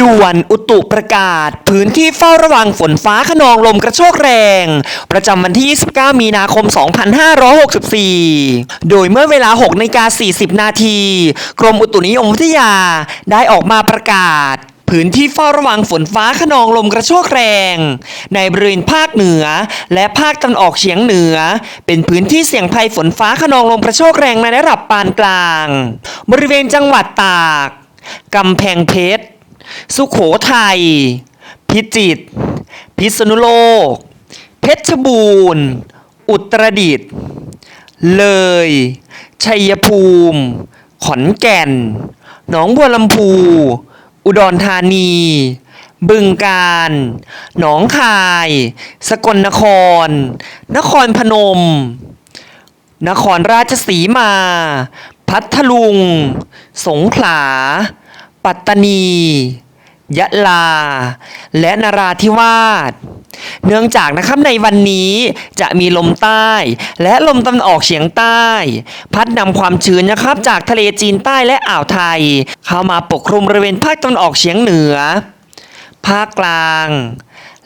ด่วนอุตุประกาศ พื้นที่เฝ้าระวังฝนฟ้าขนองลมกระโชกแรง ประจำวันที่ 29 มีนาคม 2564 โดยเมื่อเวลา6นาฬิกา40 นาที กรมอุตุนิยมวิทยาได้ออกมาประกาศ พื้นที่เฝ้าระวังฝนฟ้าขนองลมกระโชกแรง ในบริเวณภาคเหนือ และภาคตะวันออกเฉียงเหนือ เป็นพื้นที่เสี่ยงภัยฝนฟ้าขนองลมกระโชกแรงในระดับปานกลาง บริเวณจังหวัดตาก กำแพงเพชร สุขโขทัย พิจิตร พิษณุโลก เพชรบูรณ์ อุตรดิตถ์ เลย ชัยภูมิ ขอนแก่น หนองบัวลำพู อุดรธานี บึงกาฬหนองคาย สกลนคร นครพนม นครราชสีมา พัทลุง สงขลาปัตตานี ยะลา และนราธิวาส เนื่องจากนะครับในวันนี้จะมีลมใต้ และลมตะวันออกเฉียงใต้ พัดนำความชื้นนะครับจากทะเลจีนใต้และอ่าวไทย เข้ามาปกคลุมบริเวณภาคตะวันออกเฉียงเหนือ ภาคกลาง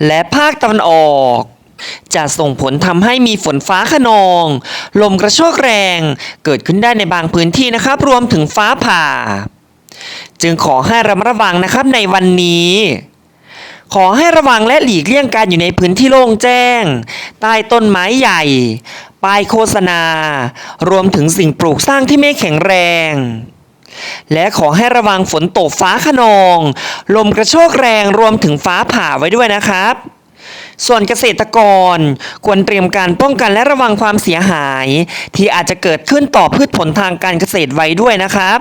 และภาคตะวันออก จะส่งผลทำให้มีฝนฟ้าขนอง ลมกระโชกแรง เกิดขึ้นได้ในบางพื้นที่นะครับ รวมถึงฟ้าผ่า จึงขอให้ระมัดระวังนะครับในวันนี้ ขอให้ระวังและหลีกเลี่ยงการอยู่ในพื้นที่โล่งแจ้ง ใต้ต้นไม้ใหญ่ ป้ายโฆษณา รวมถึงสิ่งปลูกสร้างที่ไม่แข็งแรง และขอให้ระวังฝนตกฟ้าขนอง ลมกระโชกแรงรวมถึงฟ้าผ่าไว้ด้วยนะครับส่วนเกษตรกรควรเตรียมการป้องกันและระวังความเสียหาย ที่อาจจะเกิดขึ้นต่อพืชผลทางการเกษตรไว้ด้วยนะครับ